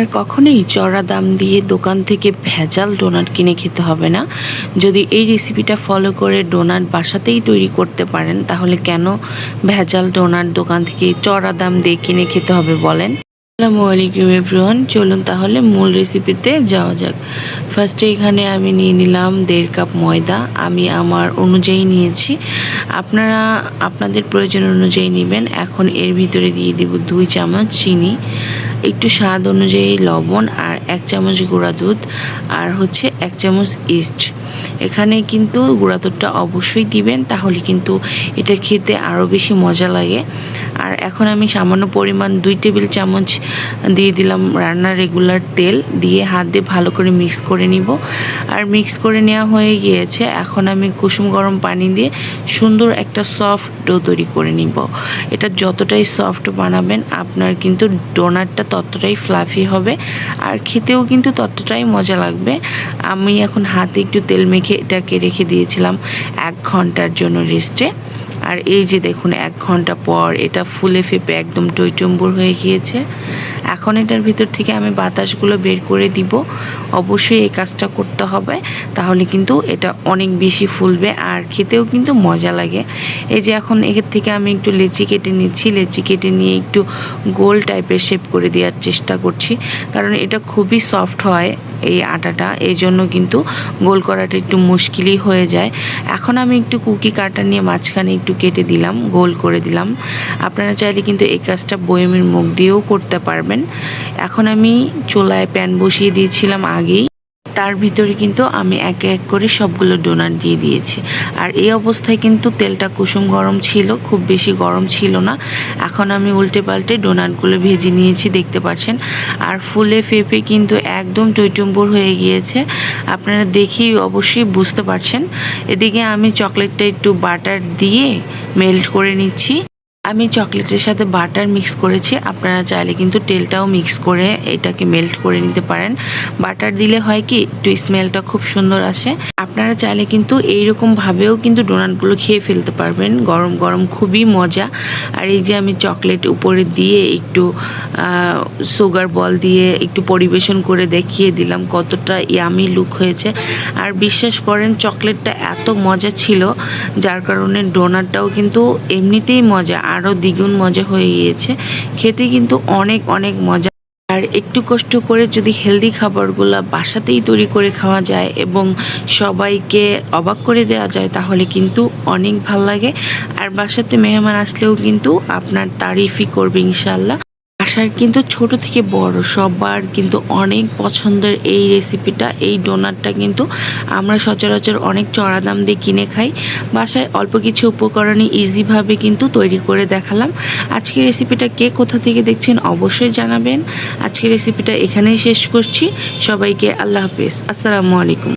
আর কখনোই চড়া দাম দিয়ে দোকান থেকে ভেজাল ডোনাট কিনে খেতে হবে না। যদি এই রেসিপিটা ফলো করে ডোনাট বাসাতেই তৈরি করতে পারেন, তাহলে কেন ভেজাল ডোনাট দোকান থেকে চড়া দাম দিয়ে কিনে খেতে হবে বলেন? আসসালামু আলাইকুম এভরিওয়ান, চলুন তাহলে মূল রেসিপিতে যাওয়া যাক। ফার্স্টে এখানে আমি নিয়ে নিলাম দেড় কাপ ময়দা। আমি আমার অনুযায়ী নিয়েছি। আপনারা, আপনাদের প্রয়োজন অনুযায়ী নেবেন। এখন এর ভিতরে দিয়ে দেব দুই চামচ চিনি, একটু স্বাদ অনুযায়ী লবণ আর এক চামচ গুঁড়া দুধ আর হচ্ছে এক চামচ ইস্ট এখানে কিন্তু গুঁড়া দুধটা অবশ্যই দিবেন, তাহলে কিন্তু এটা খেতে আরও বেশি মজা লাগে। আর এখন আমি সামান্য পরিমাণ দুই টেবিল চামচ দিয়ে দিলাম রান্নার রেগুলার তেল, দিয়ে হাত দিয়ে ভালো করে মিক্স করে নিব। আর মিক্স করে নেওয়া হয়ে গিয়েছে, এখন আমি কুসুম গরম পানি দিয়ে সুন্দর একটা সফট ডো তৈরি করে নিব। এটা যতটাই সফট বানাবেন, আপনার কিন্তু ডোনারটা ততটাই ফ্লাফি হবে, আর খেতেও কিন্তু ততটাই মজা লাগবে। আমি এখন হাতে একটু তেল মেখে এটাকে রেখে দিয়েছিলাম এক ঘণ্টার জন্য রেস্টে আর এই যে দেখুন, এক ঘণ্টা পর এটা ফুলে ফেপে একদম টইটম্বুর হয়ে গিয়েছে। এখন এটার ভিতর থেকে আমি বাতাসগুলো বের করে দিব। অবশ্যই এই কাজটা করতে হবে, তাহলে কিন্তু এটা অনেক বেশি ফুলবে আর খেতেও কিন্তু মজা লাগে। এই যে এখন এর থেকে আমি একটু লেচি কেটে নিচ্ছি, লেচি কেটে নিয়ে একটু গোল টাইপের শেপ করে দেওয়ার চেষ্টা করছি। কারণ এটা খুবই সফট হয় এই আটাটা, এই জন্য কিন্তু গোল করাটা একটু মুশকিলই হয়ে যায়। এখন আমি একটু কুকি কাটা নিয়ে মাঝখানে একটু কেটে দিলাম, গোল করে দিলাম। আপনারা চাইলে কিন্তু এই কাজটা বয়মের মুখ দিয়েও করতে পারবেন। এখন আমি চোলায় প্যান বসিয়ে দিয়েছিলাম আগেই। তার ভিতরে কিন্তু আমি এক এক করে সবগুলো ডোনাট দিয়ে দিয়েছি। আর এই অবস্থায় কিন্তু তেলটা কুসুম গরম ছিল, খুব বেশি গরম ছিল না। এখন আমি উল্টে পাল্টে ডোনাটগুলো ভেজে নিয়েছি, দেখতে পাচ্ছেন। আর ফুলে ফেপে কিন্তু একদম টইটম্বুর হয়ে গিয়েছে। আপনারা দেখেই অবশ্যই বুঝতে পারছেন। এদিকে আমি চকলেটটা একটু বাটার দিয়ে মেল্ট করে নিচ্ছি। আমি চকলেটের সাথে বাটার মিক্স করেছি। আপনারা চাইলে কিন্তু তেলটাও মিক্স করে এটাকে মেল্ট করে নিতে পারেন। বাটার দিলে হয় কি, একটু স্মেলটা খুব সুন্দর আসে। আপনারা চাইলে কিন্তু এইরকম ভাবেও কিন্তু ডোনাটগুলো খেয়ে ফেলতে পারবেন। গরম গরম খুবই মজা। আর এই যে আমি চকলেট উপরে দিয়ে একটু সুগার বল দিয়ে একটু পরিবেশন করে দেখিয়ে দিলাম কতটা ইয়ামি লুক হয়েছে। আর বিশ্বাস করেন চকলেটটা এত মজা ছিল, যার কারণে ডোনাটটাও কিন্তু এমনিতেই মজা, আরও দ্বিগুণ মজা হয়ে গিয়েছে। খেতে কিন্তু অনেক অনেক মজা। আর একটু কষ্ট করে যদি হেলদি খাবারগুলো বাসাতেই তৈরি করে খাওয়া যায় এবং সবাইকে অবাক করে দেওয়া যায়, তাহলে কিন্তু অনেক ভালো লাগে। আর বাসাতে মেহমান আসলেও কিন্তু আপনার তারিফই করবে ইনশাল্লাহ বাসার কিন্তু ছোট থেকে বড়, সবার কিন্তু অনেক পছন্দের এই রেসিপিটা এই ডোনাটটা কিন্তু আমরা সচরাচর অনেক চড়া দাম দিয়ে কিনে খাই। বাসায় অল্প কিছু উপকরণে ইজিভাবে কিন্তু তৈরি করে দেখালাম। আজকের রেসিপিটা কে কোথা থেকে দেখছেন অবশ্যই জানাবেন। আজকের রেসিপিটা এখানেই শেষ করছি। সবাইকে আল্লাহ হাফেজ। আসসালামু আলাইকুম।